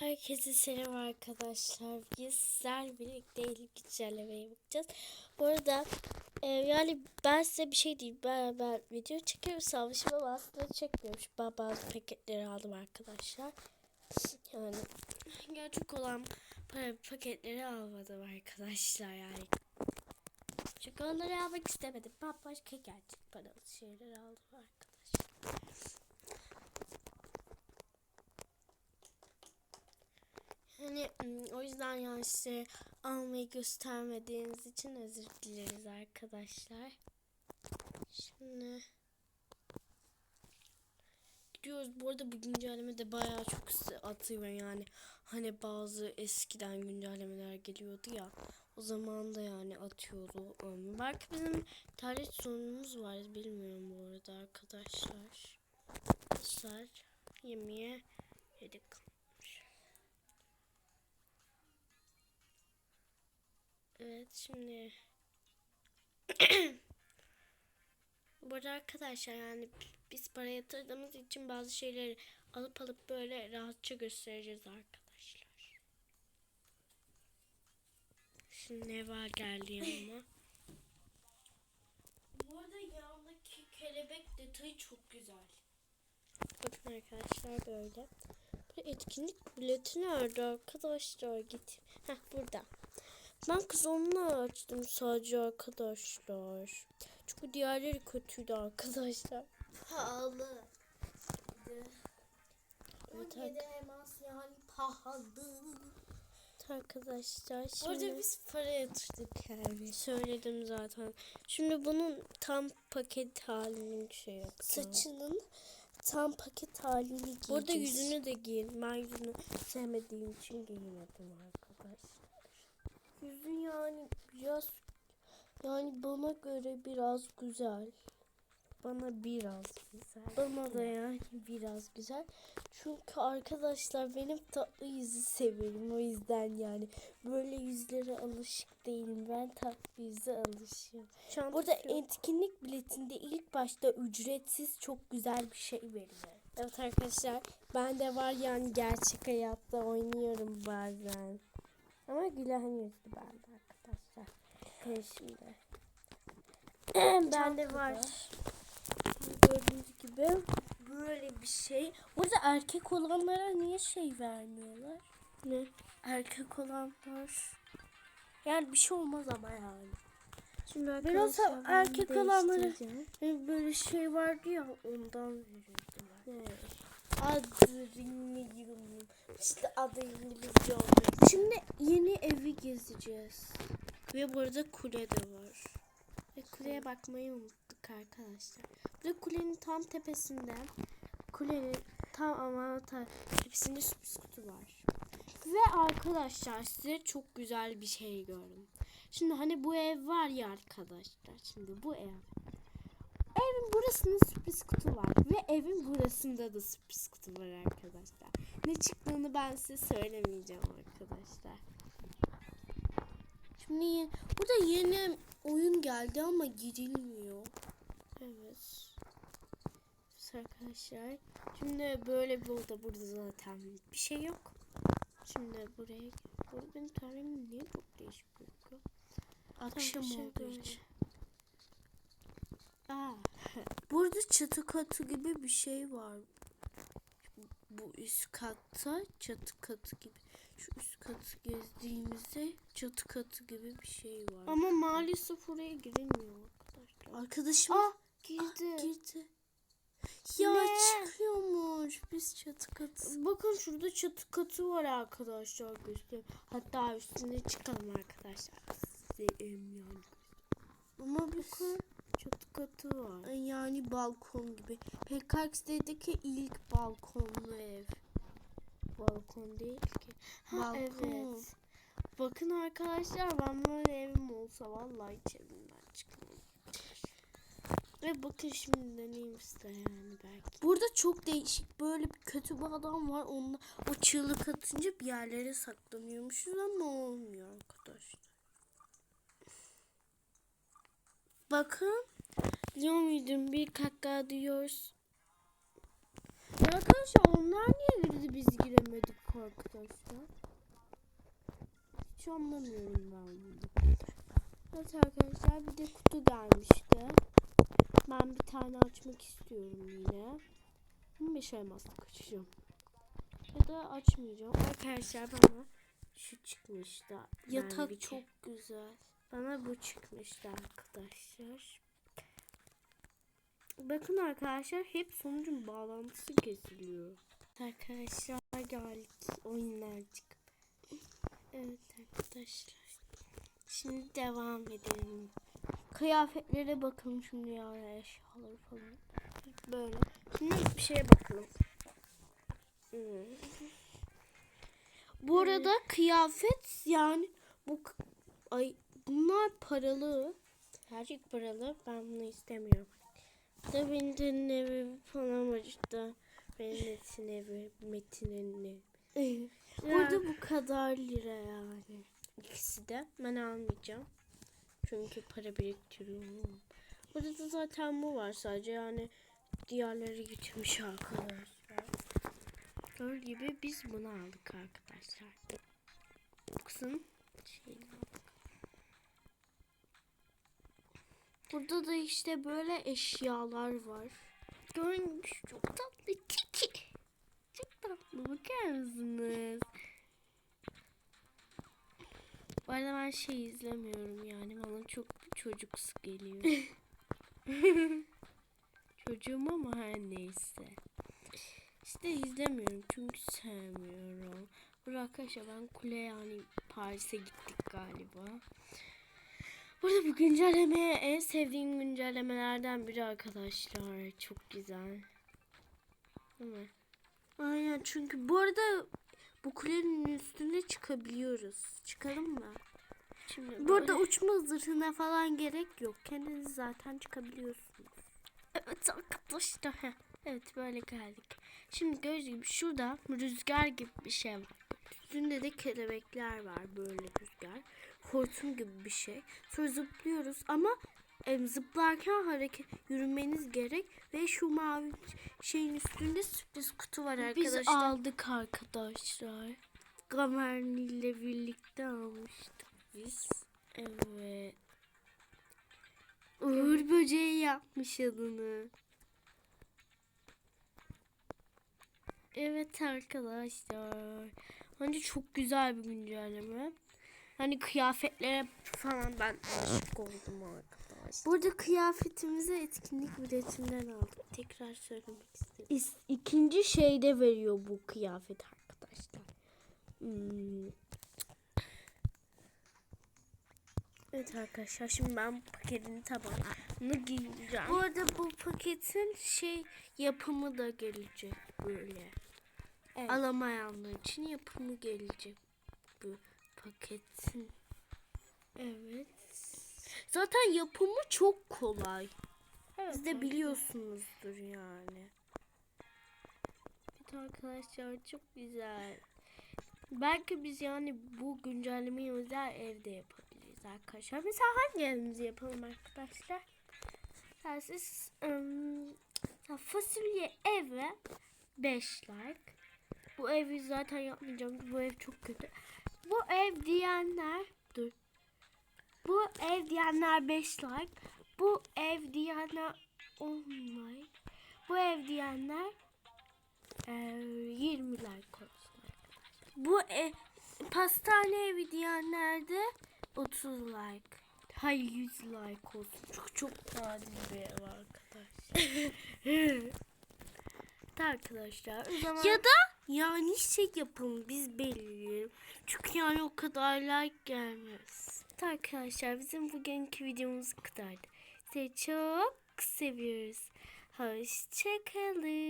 Herkese selam arkadaşlar. Biz sizler birlikte ilk güncellemeye bakacağız. Bu arada e, yani ben size bir şey diyeyim. Ben, ben video çekiyorum savaşım ama aslında çekmiyorum. Şu Ben bazı paketleri aldım arkadaşlar. Yani gerçek olan para paketleri almadım arkadaşlar yani. Çünkü onları almak istemedim. Ben başka gerçek paralı şeyler aldım arkadaşlar. Hani o yüzden yani size almayı göstermediğiniz için özür dileriz arkadaşlar. Şimdi gidiyoruz. Bu arada bu güncelleme de bayağı çok atıyor yani. Hani bazı eskiden güncellemeler geliyordu ya. O zaman da yani atıyordu. Belki bizim internet sorunumuz var. Bilmiyorum bu arada arkadaşlar. Arkadaşlar yemeğe yedik. Evet şimdi Bu arada arkadaşlar yani biz para yatırdığımız için bazı şeyleri alıp alıp böyle rahatça göstereceğiz arkadaşlar. Şimdi ne var geldi yanıma. Bu arada yanındaki kelebek detayı çok güzel. Bakın arkadaşlar böyle. Bu etkinlik bileti nerede arkadaşlar? Git. Heh burada. Ben kız onunla açtım sadece arkadaşlar. Çünkü diğerleri kötüydü arkadaşlar. Pahalı. Evet, 17 elmas yani pahalı. arkadaşlar Orada şimdi biz para yatırdık yani. söyledim zaten. Şimdi bunun tam paket halini şey yapacağım. Saçının tam paket halini giyeceğiz. Burada yüzünü de giyin. Ben yüzünü sevmediğim için giymedim arkadaşlar. Biraz yani bana göre biraz güzel. Bana biraz güzel. Bana da yani biraz güzel. Çünkü arkadaşlar benim tatlı yüzü severim o yüzden yani. Böyle yüzlere alışık değilim. Ben tatlı yüze alışıyorum. Çantası Burada yok. etkinlik biletinde ilk başta ücretsiz çok güzel bir şey veriyor. Evet arkadaşlar ben de var yani gerçek hayatta oynuyorum bazen. Ama gülen yüzlü ben de arkadaşlar. Şimdi. ben de var. Gördüğünüz gibi böyle bir şey. Burada erkek olanlara niye şey vermiyorlar? Ne? Erkek olanlar. Yani bir şey olmaz ama yani. Şimdi ben erkek olanları- değiştireceğim. Yani böyle şey vardı ya ondan verirdiler. Ne? Adını yılım. İşte adı için. Şimdi yeni evi gezeceğiz. Ve burada kule de var. Ve kuleye bakmayı unuttuk arkadaşlar. Burada kulenin tam tepesinde Kulenin tam ama ta tepesinde sürpriz kutu var. ve arkadaşlar size çok güzel bir şey gördüm. Şimdi hani bu ev var ya arkadaşlar. Şimdi bu ev. Evin burasında sürpriz kutu var. Ve evin burasında da sürpriz kutu var arkadaşlar. Ne çıktığını ben size söylemeyeceğim arkadaşlar. Şimdi burada yeni oyun geldi ama girilmiyor. Evet. Arkadaşlar. Şimdi böyle bir oda burada zaten bir şey yok. Şimdi buraya burada benim tarihim niye çok değişik gözüküyor? Akşam Arkadaşlar olduğu için. Aa, Burada çatı katı gibi bir şey var. Bu üst katta çatı katı gibi. Şu üst katı gezdiğimizde çatı katı gibi bir şey var. ama maalesef oraya girilmiyor arkadaşlar. Arkadaşım Ah girdi. girdi. girdi. Ya Ne? çıkıyormuş biz çatı katı. Bakın şurada çatı katı var arkadaşlar göstereyim. Hatta üstüne çıkalım arkadaşlar. Size em yani. Ama bakın Çatı katı var. yani balkon gibi. PKX'deki ilk balkonlu ev. Balkon değil ki. Ha Balkon. evet. Bakın arkadaşlar ben böyle evim olsa vallahi hiç evimden çıkmam. Ve bakın şimdi deneyim size yani belki. Burada çok değişik böyle bir kötü bir adam var. Onunla o çığlık atınca bir yerlere saklanıyormuşuz ama olmuyor arkadaşlar. Bakın. Biliyor muydun bir kaka diyoruz. Ya arkadaşlar onlar niye girdi biz giremedik arkadaşlar. Hiç anlamıyorum ben bunu. Evet arkadaşlar bir de kutu gelmişti. Ben bir tane açmak istiyorum yine. Ama beş elmasla kaçacağım. Ya da açmayacağım. Arkadaşlar bana şu çıkmıştı. Yatak bir- çok güzel. bana bu çıkmıştı arkadaşlar. Bakın arkadaşlar hep sonucun bağlantısı kesiliyor. Arkadaşlar geldik oyunlar çıkıp. Evet arkadaşlar. Şimdi devam edelim. Kıyafetlere bakalım şimdi ya eşyaları falan. Böyle. Şimdi bir şeye bakalım. Bu arada kıyafet yani bu ay bunlar paralı. Gerçek paralı. Ben bunu istemiyorum. Da Metin'in evi falan işte. Benim Metin evi, Metin'in evi. Burada bu kadar lira yani. İkisi de. Ben almayacağım. Çünkü para biriktiriyorum. Burada da zaten bu var sadece yani diğerleri gitmiş arkadaşlar. Gördüğünüz gibi biz bunu aldık arkadaşlar. Bu kısım şeyini aldık. Burada da işte böyle eşyalar var. Görmüş çok tatlı kiki. Çok tatlı bakar mısınız? Bu arada ben şey izlemiyorum yani bana çok çocuksu geliyor. Çocuğum ama her neyse. İşte izlemiyorum çünkü sevmiyorum. Burada arkadaşlar ben kule yani Paris'e gittik galiba. Burada bu güncellemeye en sevdiğim güncellemelerden biri arkadaşlar. Çok güzel. Değil mi? Aynen çünkü bu arada bu kulenin üstüne çıkabiliyoruz. Çıkalım mı? Şimdi Burada uçma zırhına falan gerek yok. Kendiniz zaten çıkabiliyorsunuz. Evet arkadaşlar. Evet böyle geldik. Şimdi gördüğünüz gibi şurada rüzgar gibi bir şey var. Üstünde de kelebekler var böyle rüzgar. Hortum gibi bir şey. Sonra zıplıyoruz ama em, zıplarken hareket yürümeniz gerek ve şu mavi şeyin üstünde sürpriz kutu var arkadaşlar. Biz aldık arkadaşlar. Gamerni ile birlikte almıştık biz. Evet. Uğur böceği yapmış adını. Evet arkadaşlar. Bence çok güzel bir güncelleme. Hani kıyafetlere falan ben aşık oldum arkadaşlar. Burada kıyafetimize etkinlik biletinden aldık. Tekrar söylemek istedim. ikinci şeyde veriyor bu kıyafet arkadaşlar. Hmm. Evet arkadaşlar şimdi ben paketin tabağını giyeceğim. Bu arada bu paketin şey yapımı da gelecek böyle. Alamayanlar için yapımı gelecek bu paketin. Evet. Zaten yapımı çok kolay. Siz de biliyorsunuzdur yani. Evet arkadaşlar çok güzel. Belki biz yani bu güncellemeyi özel evde yapabiliriz arkadaşlar. Mesela hangi evimizi yapalım arkadaşlar? Siz ım, fasulye eve 5 like. Bu evi zaten yapmayacağım. Bu ev çok kötü. Bu ev diyenler dur. Bu ev diyenler 5 like. Bu ev diyenler 10 like. Bu ev diyenler eee, 20 like olsun. Bu e, pastane evi diyenler de 30 like. Hayır 100 like olsun. Çok çok nadir bir ev arkadaşlar. Arkadaşlar o zaman... Ya da yani şey yapın biz belirleyelim. Çünkü yani o kadar like gelmez. Arkadaşlar bizim bugünkü videomuz kadardı. Sizi çok seviyoruz. Hoşçakalın.